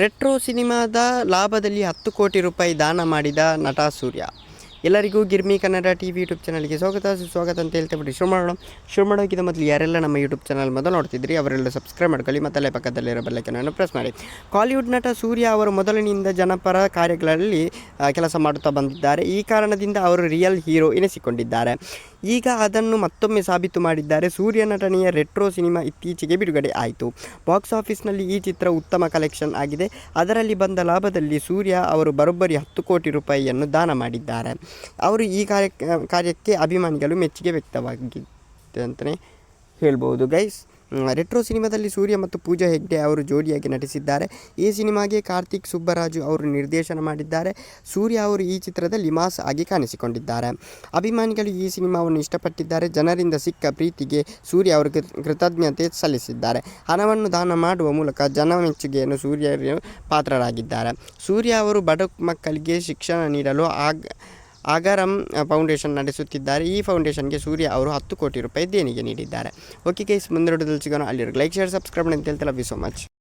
Retro ಸಿನಿಮಾದ ಲಾಭದಲ್ಲಿ ಹತ್ತು ಕೋಟಿ ರೂಪಾಯಿ ದಾನ ಮಾಡಿದ ನಟ ಸೂರ್ಯ. ಎಲ್ಲರಿಗೂ ಗಿರ್ಮಿ ಕನ್ನಡ ಟಿ ವಿ ಯೂಟ್ಯೂಬ್ ಚಾನಲ್ಗೆ ಸ್ವಾಗತ. ಸುಸ್ವಾಗತ ಅಂತ ಹೇಳ್ತಾ ಬಿಟ್ಟು ಶುರು ಮಾಡೋಣ. ಶುರು ಮಾಡೋಕ್ಕಿಂತ ಮೊದಲು ಯಾರೆಲ್ಲ ನಮ್ಮ ಯೂಟ್ಯೂಬ್ ಚಾನಲ್ ಮೊದಲು ನೋಡ್ತಿದ್ರಿ, ಅವರೆಲ್ಲ ಸಬ್ಸ್ಕ್ರೈಬ್ ಮಾಡ್ಕೊಳ್ಳಿ ಮತ್ತಲ್ಲೇ ಪಕ್ಕದಲ್ಲಿರೋ ಬೆಲ್ಲೈಕನನ್ನು ಪ್ರೆಸ್ ಮಾಡಿ. ಕಾಲಿವುಡ್ ನಟ ಸೂರ್ಯ ಅವರು ಮೊದಲಿನಿಂದ ಜನಪರ ಕಾರ್ಯಗಳಲ್ಲಿ ಕೆಲಸ ಮಾಡುತ್ತಾ ಬಂದಿದ್ದಾರೆ. ಈ ಕಾರಣದಿಂದ ಅವರು ರಿಯಲ್ ಹೀರೋ ಎನಿಸಿಕೊಂಡಿದ್ದಾರೆ. ಈಗ ಅದನ್ನು ಮತ್ತೊಮ್ಮೆ ಸಾಬೀತು ಮಾಡಿದ್ದಾರೆ ಸೂರ್ಯ ನಟನೆಯ ರೆಟ್ರೋ ಸಿನಿಮಾ ಇತ್ತೀಚೆಗೆ ಬಿಡುಗಡೆ ಆಯಿತು. ಬಾಕ್ಸ್ ಆಫೀಸ್ನಲ್ಲಿ ಈ ಚಿತ್ರ ಉತ್ತಮ ಕಲೆಕ್ಷನ್ ಆಗಿದೆ. ಅದರಲ್ಲಿ ಬಂದ ಲಾಭದಲ್ಲಿ ಸೂರ್ಯ ಅವರು ಬರೋಬ್ಬರಿ ಹತ್ತು ಕೋಟಿ ರೂಪಾಯಿಯನ್ನು ದಾನ ಮಾಡಿದ್ದಾರೆ. ಅವರು ಈ ಕಾರ್ಯ, ಕಾರ್ಯಕ್ಕೆ ಅಭಿಮಾನಿಗಳು ಮೆಚ್ಚುಗೆ ವ್ಯಕ್ತವಾಗಿದೆ ಅಂತಲೇ ಹೇಳ್ಬೋದು ಗೈಸ್. ರೆಟ್ರೋ ಸಿನಿಮಾದಲ್ಲಿ ಸೂರ್ಯ ಮತ್ತು ಪೂಜಾ ಹೆಗ್ಡೆ ಅವರು ಜೋಡಿಯಾಗಿ ನಟಿಸಿದ್ದಾರೆ. ಈ ಸಿನಿಮಾಗೆ ಕಾರ್ತಿಕ್ ಸುಬ್ಬರಾಜು ಅವರು ನಿರ್ದೇಶನ ಮಾಡಿದ್ದಾರೆ. ಸೂರ್ಯ ಅವರು ಈ ಚಿತ್ರದಲ್ಲಿ ಮಾಸ್ ಆಗಿ ಕಾಣಿಸಿಕೊಂಡಿದ್ದಾರೆ. ಅಭಿಮಾನಿಗಳು ಈ ಸಿನಿಮಾವನ್ನು ಇಷ್ಟಪಟ್ಟಿದ್ದಾರೆ. ಜನರಿಂದ ಸಿಕ್ಕ ಪ್ರೀತಿಗೆ ಸೂರ್ಯ ಅವರು ಕೃತಜ್ಞತೆ ಸಲ್ಲಿಸಿದ್ದಾರೆ. ಹಣವನ್ನು ದಾನ ಮಾಡುವ ಮೂಲಕ ಜನ ಮೆಚ್ಚುಗೆಯನ್ನು ಸೂರ್ಯ ಪಾತ್ರರಾಗಿದ್ದಾರೆ. ಸೂರ್ಯ ಅವರು ಬಡ ಮಕ್ಕಳಿಗೆ ಶಿಕ್ಷಣ ನೀಡಲು ಆಗ ಆಗರಂ ಫೌಂಡೇಶನ್ ನಡೆಸುತ್ತಿದ್ದಾರೆ. ಈ ಫೌಂಡೇಶನ್ಗೆ ಸೂರ್ಯ ಅವರು ಹತ್ತು ಕೋಟಿ ರೂಪಾಯಿ ದೇಣಿಗೆ ನೀಡಿದ್ದಾರೆ. ಓಕೆ ಕೇಸ್ ಮುಂದೆ ಸಿಗೋಣ. ಅಲ್ಲಿರೋ ಲೈಕ್ ಶೇರ್ ಸಬ್ಸ್ಕ್ರೈಬ್ ಅಂತ ಹೇಳ್ತಾ ಲವ್ ಯು ಸೊ ಮಚ್